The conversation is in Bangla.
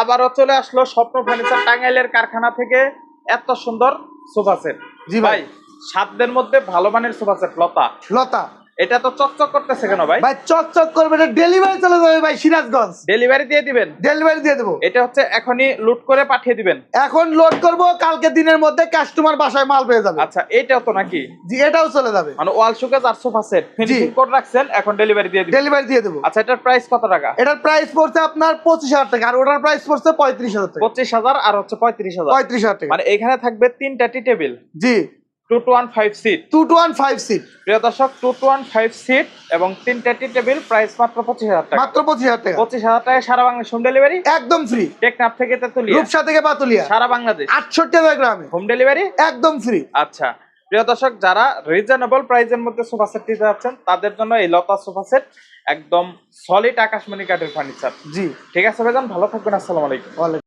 আবারও চলে আসলো স্বপ্ন ফার্নিচার টাঙ্গাইলের কারখানা থেকে এত সুন্দর সোফা সেট। জি ভাই। সাতদের মধ্যে ভালো মানের সোফা সেট লতা। লতা। এটা তো চকচক করতেছে কেন ভাই? ভাই চকচক করবে এটা ডেলিভারি চলে যাবে ভাই সিরাজগঞ্জ। ডেলিভারি দিয়ে দিবেন? ডেলিভারি দিয়ে দেবো। এটা হচ্ছে এখনই লুট করে পাঠিয়ে দিবেন। এখন লোড করব কালকে দিনের মধ্যে কাস্টমার বাসায় মাল পেয়ে যাবে। আচ্ছা এইটাও তো নাকি? জি এটাও চলে যাবে। মানে ওয়াল শুকেজ আর সোফা সেট। ফিনিশিং করে রাখছেন এখন ডেলিভারি দিয়ে দিবেন। ডেলিভারি দিয়ে দেবো। আচ্ছা এটার প্রাইস কত টাকা? এটার প্রাইস পড়ছে আপনার পঁচিশ হাজার টাকা আর ওটার প্রাইস পড়ছে পঁয়ত্রিশ হাজার টাকা। পঁচিশ হাজার আর হচ্ছে পঁয়ত্রিশ হাজার। পঁয়ত্রিশ হাজার টাকা। মানে এখানে থাকবে তিনটা টি টেবিল জি। Two two one five seat two two one five seat প্রিয় দর্শক two two one five seat এবং তিনটা টি টেবিল প্রাইস মাত্র পঁচিশ হাজার টাকা। মাত্র পঁচিশ হাজার টাকা। পঁচিশ হাজার টাকা সারা বাংলাদেশ হোম ডেলিভারি একদম ফ্রি টেকনাফ থেকে তেতুলিয়া। রূপসা থেকে সারা বাংলাদেশ। আটষট্টি হাজার গ্রামে। হোম ডেলিভারি একদম ফ্রি আচ্ছা। প্রিয় দর্শক যারা রিজনেবল প্রাইসের মধ্যে সোফা সেট নিতে যাচ্ছেন তাদের জন্য এই লতা সোফা সেট একদম সলিড আকাশমণি কাঠের ফার্নিচার জি। ঠিক আছে ভাইজান ভালো থাকবেন আসসালামু আলাইকুম।